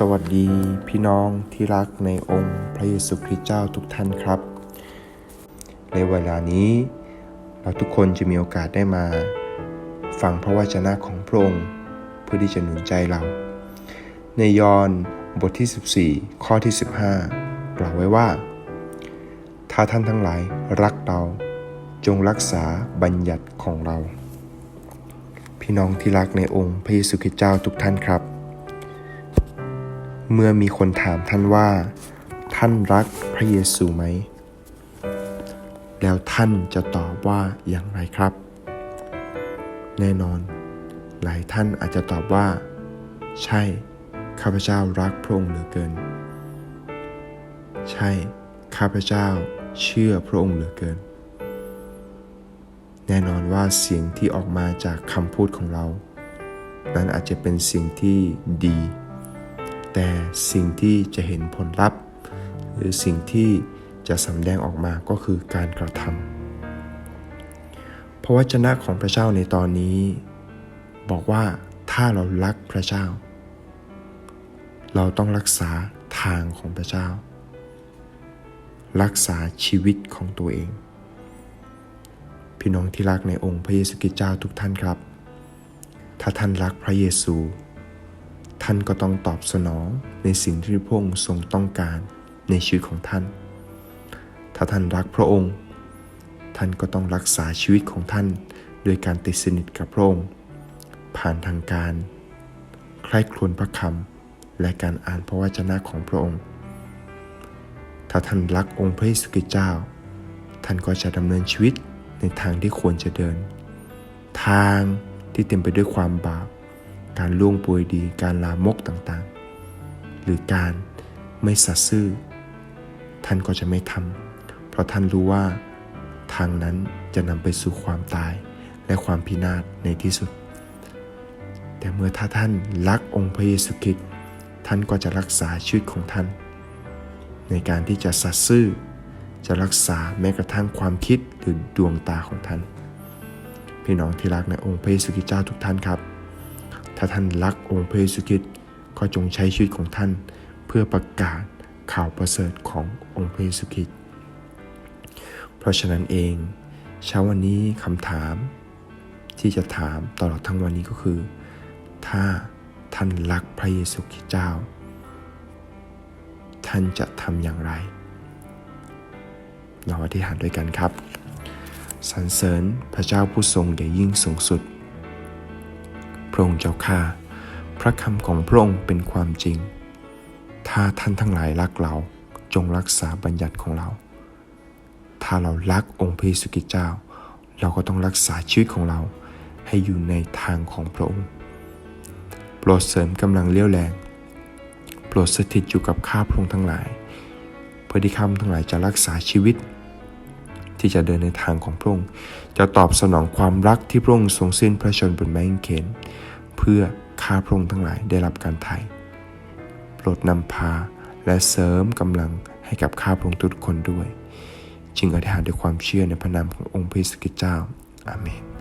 สวัสดีพี่น้องที่รักในองค์พระเยซูคริสต์เจ้าทุกท่านครับ ในเวลานี้เราทุกคนจะมีโอกาสได้มา ฟังพระวจนะของพระองค์เพื่อที่จะหนุนใจเรา ในยอห์นบทที่ 14 ข้อที่ 15 กล่าวไว้ว่า ถ้าท่านทั้งหลายรักเราจงรักษาบัญญัติของเรา พี่น้องที่รักในองค์พระเยซูคริสต์เจ้าทุกท่านครับ เมื่อมีคนถามท่านว่า ท่านรักพระเยซูไหม แล้วท่านจะตอบว่าอย่างไรครับ แน่นอน หลายท่านอาจจะตอบว่า ใช่ ข้าพเจ้ารักพระองค์เหลือเกิน ใช่ ข้าพเจ้าเชื่อพระองค์เหลือเกิน แน่นอนว่าเสียงที่ออกมาจากคำพูดของเรา นั้นอาจจะเป็นสิ่งที่ดี แต่สิ่งที่จะเห็นผลลัพธ์ หรือสิ่งที่จะสำแดงออกมาก็คือการกระทำพระวจนะของพระเจ้าในตอนนี้ บอกว่าถ้าเรารักพระเจ้า เราต้องรักษาทางของพระเจ้า รักษาชีวิตของตัวเอง พี่น้องที่รักในองค์พระเยซูคริสต์เจ้าทุกท่านครับ ถ้าท่านรักพระเยซู ท่านก็ต้องตอบสนองในสิ่งที่พระองค์ทรงต้องการในชีวิตของท่าน ถ้าท่านรักพระองค์ ท่านก็ต้องรักษาชีวิตของท่าน โดยการติดสนิทกับพระองค์ ผ่านทางการ ใคร่ครวญพระคำและการอ่านพระวจนะของพระองค์ ถ้าท่านรักองค์พระเยซูคริสต์เจ้า ท่านก็จะดำเนินชีวิตในทางที่ควรจะเดิน ทางที่เต็มไปด้วยความบาป การล่วงป่วยดี การลามกต่างๆ หรือการไม่สัตย์ซื่อ ท่านก็จะไม่ทำเพราะท่านรู้ว่า ทางนั้นจะนำไปสู่ความตายและความพินาศในที่สุด แต่เมื่อถ้าท่านรักองค์พระเยซูคริสต์ท่านก็จะรักษาชีวิตของท่าน ในการที่จะสัตย์ซื่อ จะรักษาแม้กระทั่งความคิดหรือดวงตาของท่าน พี่น้องที่รักในองค์พระเยซูคริสต์เจ้าทุกท่านครับ ถ้าท่านรักองค์พระเยซูคริสต์ก็จงใช้ชีวิตของท่านเพื่อประกาศข่าวประเสริฐขององค์พระเยซูคริสต์เพราะฉะนั้นเองเช้าวันนี้คำถามที่จะถามตลอดทั้งวันนี้ก็คือ ถ้าท่านรักพระเยซูคริสต์เจ้า ท่านจะทำอย่างไรเราอธิษฐานด้วยกันครับสรรเสริญพระเจ้าผู้ทรงใหญ่ยิ่งสูงสุด ระองค์เจ้าข้าพระคำของพระองค์เป็นความจริง ถ้าท่านทั้งหลายรักเราจงรักษาบัญญัติของเรา ถ้าเรารักองค์พระเยซูคริสต์เจ้า เราก็ต้องรักษาชีวิตของเราให้อยู่ในทางของพระองค์โปรดเสริมกำลังเลี้ยวแรงโปรดสถิตอยู่กับข้าพระองค์ทั้งหลาย เพื่อที่ข้าพระองค์ทั้งหลายจะรักษาชีวิต ที่จะเดินในทางของพระองค์จะตอบสนองความรักที่พระองค์ทรงสิ้นพระชนบนไม้กางเขน เพื่อข้าพระองค์ทั้งหลายได้รับการไถ่โปรดนำพาและเสริมกำลังให้กับข้าพระองค์ทุกคนด้วย จึงอธิษฐานด้วยความเชื่อในพระนามขององค์พระเยซูคริสต์เจ้าอาเมน